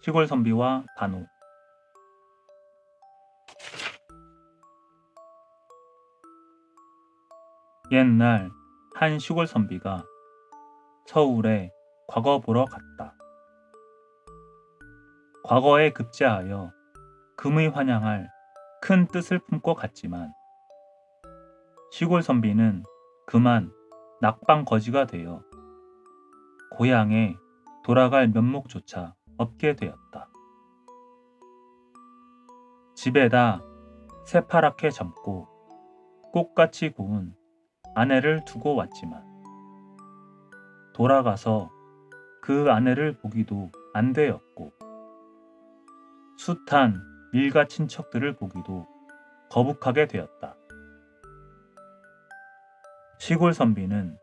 시골 선비와 반우 옛날 한 시골 선비가 서울에 과거 보러 갔다. 과거에 급제하여 금의 환영할 큰 뜻을 품고 갔지만 시골 선비는 그만 낙방 거지가 되어 고향에 돌아갈 면목조차 없게 되었다. 집에다 새파랗게 젊고 꽃같이 고운 아내를 두고 왔지만 돌아가서 그 아내를 보기도 안 되었고 숱한 일가 친척들을 보기도 거북하게 되었다. 시골 선비는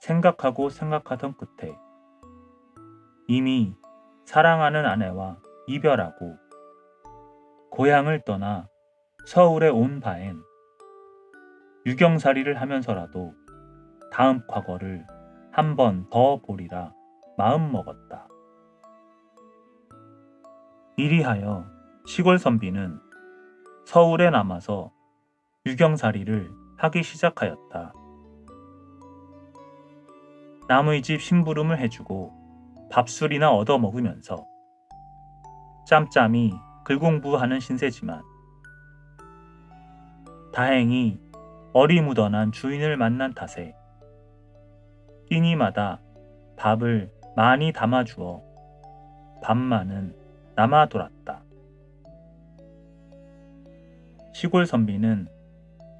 생각하고 생각하던 끝에 이미 사랑하는 아내와 이별하고 고향을 떠나 서울에 온 바엔 유경살이를 하면서라도 다음 과거를 한 번 더 보리라 마음 먹었다. 이리하여 시골 선비는 서울에 남아서 유경살이를 하기 시작하였다. 남의 집 심부름을 해주고 밥술이나 얻어 먹으면서 짬짬이 글공부하는 신세지만 다행히 어리무던한 주인을 만난 탓에 끼니마다 밥을 많이 담아주어 밥만은 남아 돌았다. 시골 선비는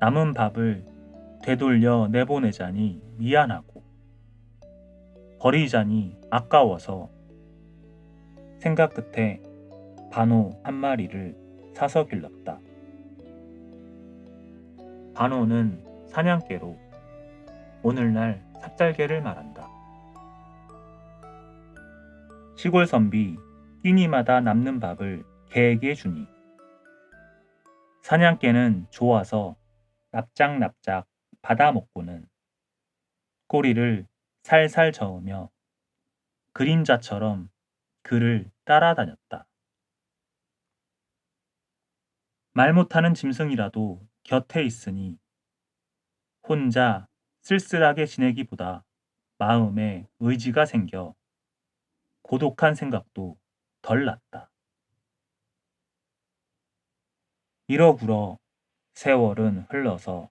남은 밥을 되돌려 내보내자니 미안하고 버리자니 아까워서 생각 끝에 반호 한 마리를 사서 길렀다. 반호는 사냥개로 오늘날 삽살개를 말한다. 시골 선비 끼니마다 남는 밥을 개에게 주니 사냥개는 좋아서 납작납작 받아 먹고는 꼬리를 살살 저으며 그림자처럼 그를 따라다녔다. 말 못하는 짐승이라도 곁에 있으니 혼자 쓸쓸하게 지내기보다 마음에 의지가 생겨 고독한 생각도 덜 났다. 이러구러 세월은 흘러서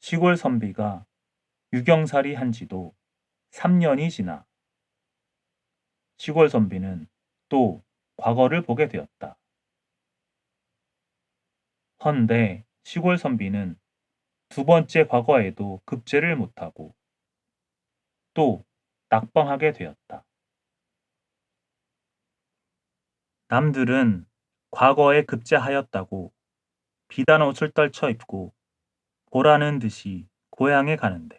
시골 선비가 유경살이 한 지도 3년이 지나 시골 선비는 또 과거를 보게 되었다. 헌데 시골 선비는 두 번째 과거에도 급제를 못하고 또 낙방하게 되었다. 남들은 과거에 급제하였다고 비단 옷을 떨쳐 입고 보라는 듯이 고향에 가는데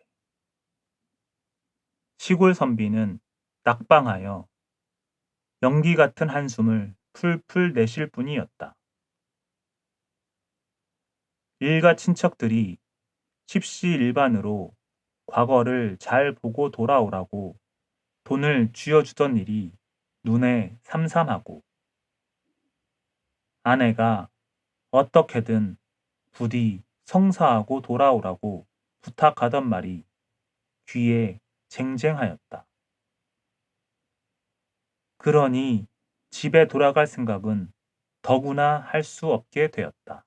시골 선비는 낙방하여 연기 같은 한숨을 풀풀 내쉴 뿐이었다. 일가 친척들이 십시일반으로 과거를 잘 보고 돌아오라고 돈을 쥐어주던 일이 눈에 삼삼하고 아내가 어떻게든 부디 성사하고 돌아오라고 부탁하던 말이 귀에 쟁쟁하였다. 그러니 집에 돌아갈 생각은 더구나 할 수 없게 되었다.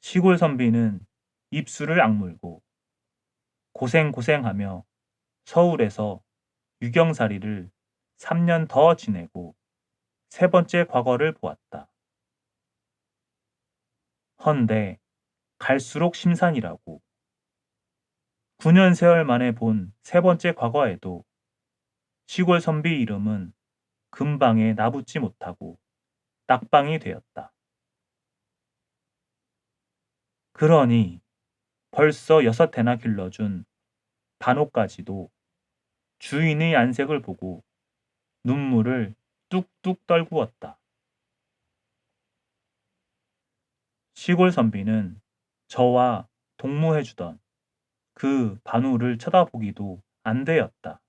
시골 선비는 입술을 악물고 고생고생하며 서울에서 유경살이를 3년 더 지내고 세 번째 과거를 보았다. 헌데 갈수록 심산이라고 9년 세월 만에 본 세 번째 과거에도 시골 선비 이름은 금방에 나붙지 못하고 낙방이 되었다. 그러니 벌써 여섯 해나 길러준 반호까지도 주인의 안색을 보고 눈물을 뚝뚝 떨구었다. 시골 선비는 저와 동무해주던 그 반우를 쳐다보기도 안 되었다.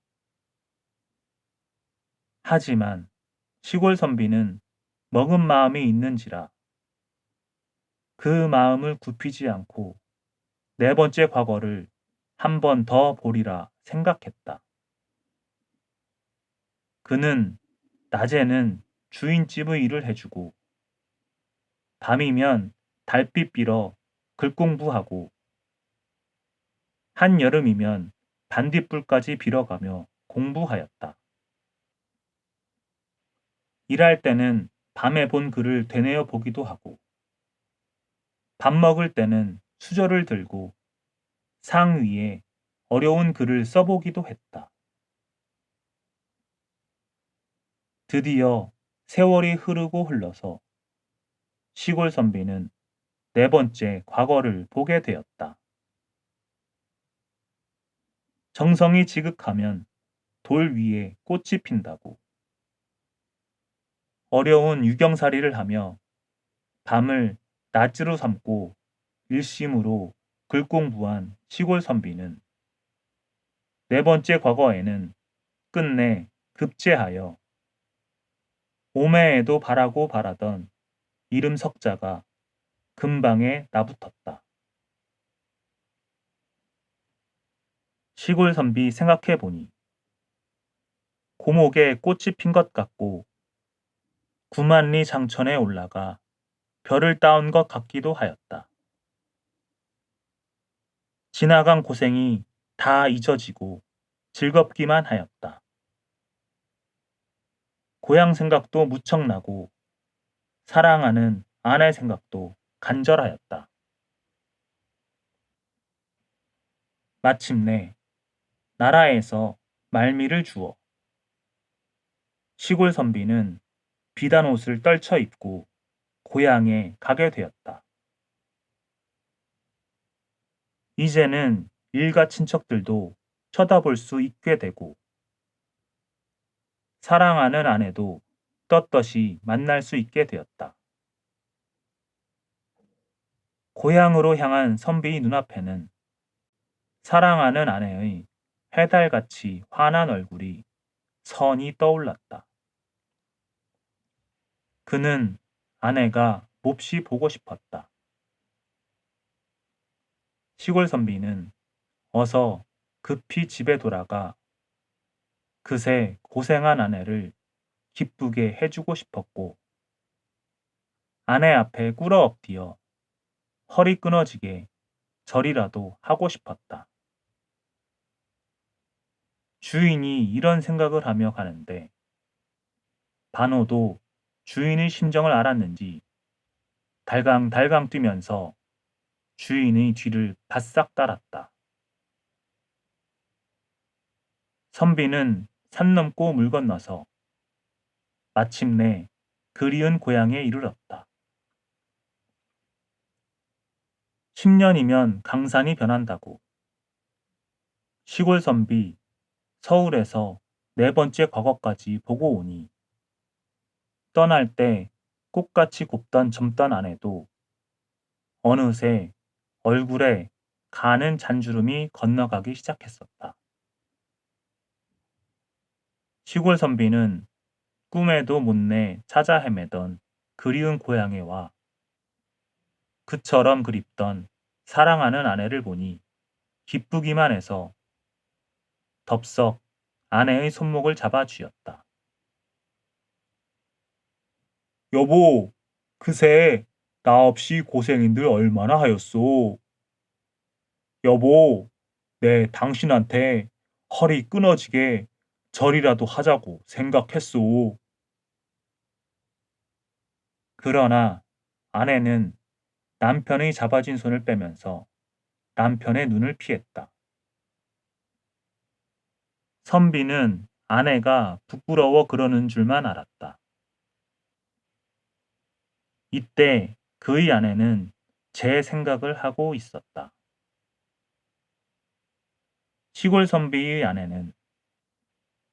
하지만 시골 선비는 먹은 마음이 있는지라 그 마음을 굽히지 않고 네 번째 과거를 한 번 더 보리라 생각했다. 그는 낮에는 주인집의 일을 해주고 밤이면 달빛 빌어 글 공부하고 한여름이면 반딧불까지 빌어가며 공부하였다. 일할 때는 밤에 본 글을 되뇌어 보기도 하고 밥 먹을 때는 수저를 들고 상 위에 어려운 글을 써보기도 했다. 드디어 세월이 흐르고 흘러서 시골 선비는 네 번째 과거를 보게 되었다. 정성이 지극하면 돌 위에 꽃이 핀다고. 어려운 유경살이를 하며 밤을 낮으로 삼고 일심으로 글 공부한 시골 선비는 네 번째 과거에는 끝내 급제하여 오매에도 바라고 바라던 이름 석자가 금방에 나붙었다. 시골 선비 생각해 보니 고목에 꽃이 핀 것 같고 구만리 장천에 올라가 별을 따온 것 같기도 하였다. 지나간 고생이 다 잊어지고 즐겁기만 하였다. 고향 생각도 무척 나고 사랑하는 아내 생각도 간절하였다. 마침내 나라에서 말미를 주어 시골 선비는 비단 옷을 떨쳐 입고 고향에 가게 되었다. 이제는 일가 친척들도 쳐다볼 수 있게 되고 사랑하는 아내도 떳떳이 만날 수 있게 되었다. 고향으로 향한 선비의 눈앞에는 사랑하는 아내의 해달같이 환한 얼굴이 선이 떠올랐다. 그는 아내가 몹시 보고 싶었다. 시골 선비는 어서 급히 집에 돌아가 그새 고생한 아내를 기쁘게 해주고 싶었고 아내 앞에 꿇어 엎드려 허리 끊어지게 절이라도 하고 싶었다. 주인이 이런 생각을 하며 가는데 반호도 주인의 심정을 알았는지 달강달강 뛰면서 주인의 뒤를 바싹 따랐다. 선비는 산 넘고 물 건너서 마침내 그리운 고향에 이르렀다. 10년이면 강산이 변한다고. 시골 선비 서울에서 네 번째 과거까지 보고 오니 떠날 때 꽃같이 곱던 젊던 아내도 어느새 얼굴에 가는 잔주름이 건너가기 시작했었다. 시골 선비는 꿈에도 못내 찾아 헤매던 그리운 고향에 와 그처럼 그립던 사랑하는 아내를 보니 기쁘기만 해서 덥석 아내의 손목을 잡아 쥐었다. 여보, 그새 나 없이 고생인들 얼마나 하였소. 여보, 내 당신한테 허리 끊어지게 절이라도 하자고 생각했소. 그러나 아내는 남편의 잡아진 손을 빼면서 남편의 눈을 피했다. 선비는 아내가 부끄러워 그러는 줄만 알았다. 이때 그의 아내는 제 생각을 하고 있었다. 시골 선비의 아내는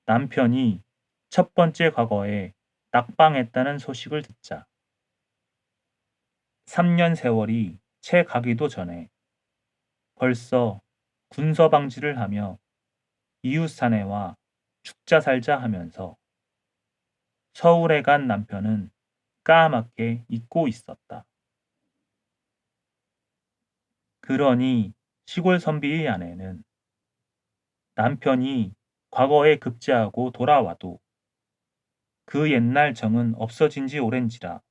남편이 첫 번째 과거에 낙방했다는 소식을 듣자 3년 세월이 채 가기도 전에 벌써 군서 방지를 하며 이웃 사내와 죽자 살자 하면서 서울에 간 남편은 까맣게 잊고 있었다. 그러니 시골 선비의 아내는 남편이 과거에 급제하고 돌아와도 그 옛날 정은 없어진 지 오랜지라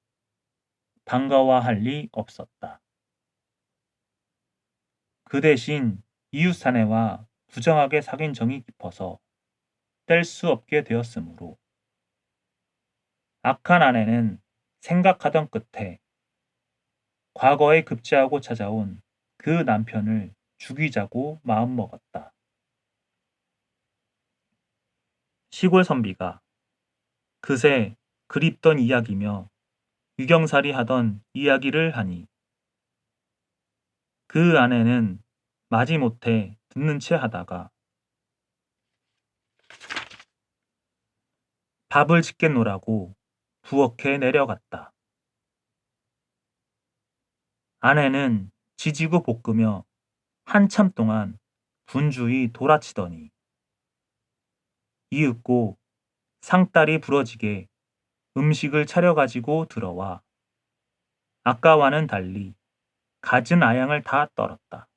반가워할 리 없었다. 그 대신 이웃 사내와 부정하게 사귄 정이 깊어서 뗄 수 없게 되었으므로 악한 아내는 생각하던 끝에 과거에 급제하고 찾아온 그 남편을 죽이자고 마음먹었다. 시골 선비가 그새 그립던 이야기며 유경살이 하던 이야기를 하니 그 아내는 마지못해 듣는 채 하다가 밥을 짓겠노라고 부엌에 내려갔다. 아내는 지지고 볶으며 한참 동안 분주히 돌아치더니 이윽고 상다리 부러지게 음식을 차려가지고 들어와 아까와는 달리 갖은 아양을 다 떨었다.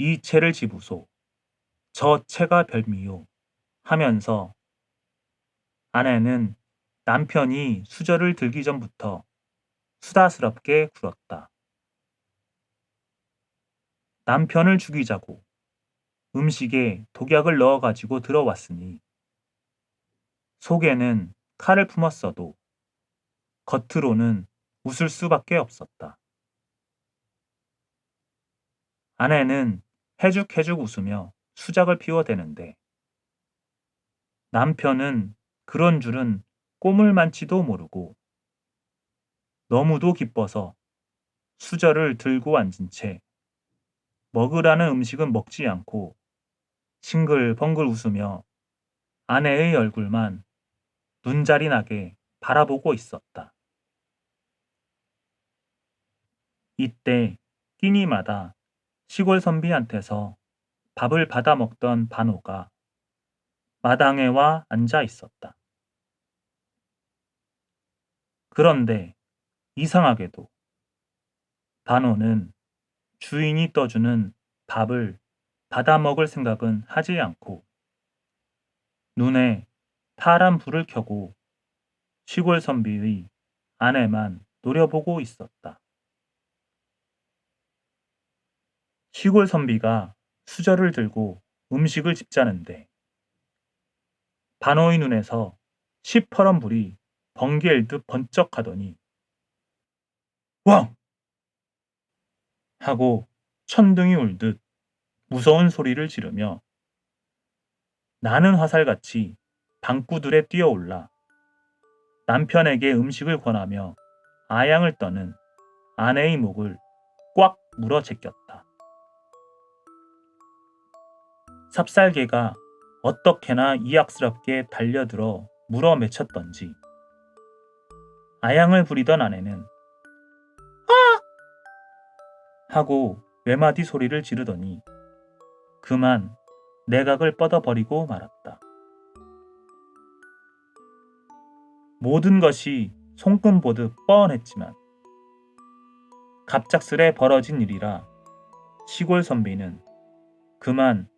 이 채를 지부소, 저 채가 별미요 하면서 아내는 남편이 수저를 들기 전부터 수다스럽게 굴었다. 남편을 죽이자고 음식에 독약을 넣어가지고 들어왔으니 속에는 칼을 품었어도 겉으로는 웃을 수밖에 없었다. 아내는 해죽해죽 웃으며 수작을 피워대는데 남편은 그런 줄은 꼬물만치도 모르고 너무도 기뻐서 수저를 들고 앉은 채 먹으라는 음식은 먹지 않고 싱글벙글 웃으며 아내의 얼굴만 눈자리 나게 바라보고 있었다. 이때 끼니마다 시골 선비한테서 밥을 받아 먹던 반호가 마당에 와 앉아 있었다. 그런데 이상하게도 반호는 주인이 떠주는 밥을 받아 먹을 생각은 하지 않고 눈에 파란 불을 켜고 시골 선비의 아내만 노려보고 있었다. 시골 선비가 수저를 들고 음식을 집자는데 반호의 눈에서 시퍼런 불이 번개일 듯 번쩍하더니 왕! 하고 천둥이 울듯 무서운 소리를 지르며 나는 화살같이 방구들에 뛰어올라 남편에게 음식을 권하며 아양을 떠는 아내의 목을 꽉 물어 제꼈다. 삽살개가 어떻게나 이악스럽게 달려들어 물어 맺혔던지 아양을 부리던 아내는 아! 하고 외마디 소리를 지르더니 그만 내각을 뻗어버리고 말았다. 모든 것이 손금 보듯 뻔했지만 갑작스레 벌어진 일이라 시골 선비는 그만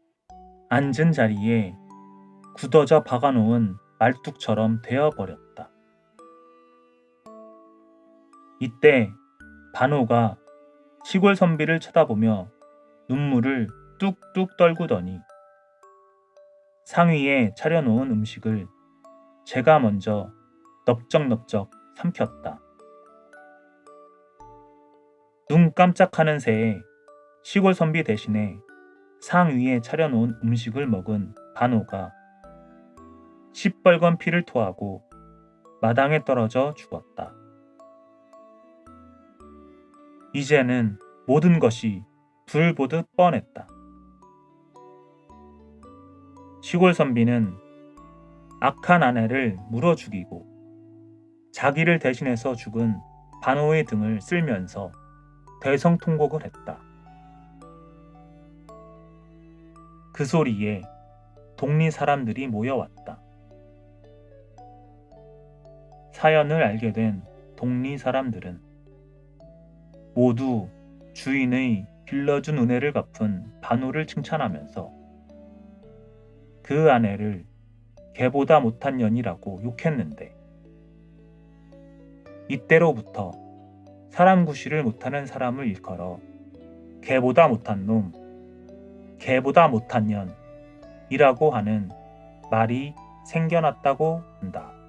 앉은 자리에 굳어져 박아놓은 말뚝처럼 되어버렸다. 이때 반호가 시골 선비를 쳐다보며 눈물을 뚝뚝 떨구더니 상위에 차려놓은 음식을 제가 먼저 넙적넙적 삼켰다. 눈 깜짝하는 새에 시골 선비 대신에 상 위에 차려놓은 음식을 먹은 반호가 시뻘건 피를 토하고 마당에 떨어져 죽었다. 이제는 모든 것이 불 보듯 뻔했다. 시골 선비는 악한 아내를 물어 죽이고 자기를 대신해서 죽은 반호의 등을 쓸면서 대성통곡을 했다. 그 소리에 동리 사람들이 모여왔다. 사연을 알게 된 동리 사람들은 모두 주인의 빌려준 은혜를 갚은 반우를 칭찬하면서 그 아내를 개보다 못한 년이라고 욕했는데 이때로부터 사람 구실을 못하는 사람을 일컬어 개보다 못한 놈, 개보다 못한 년이라고 하는 말이 생겨났다고 한다.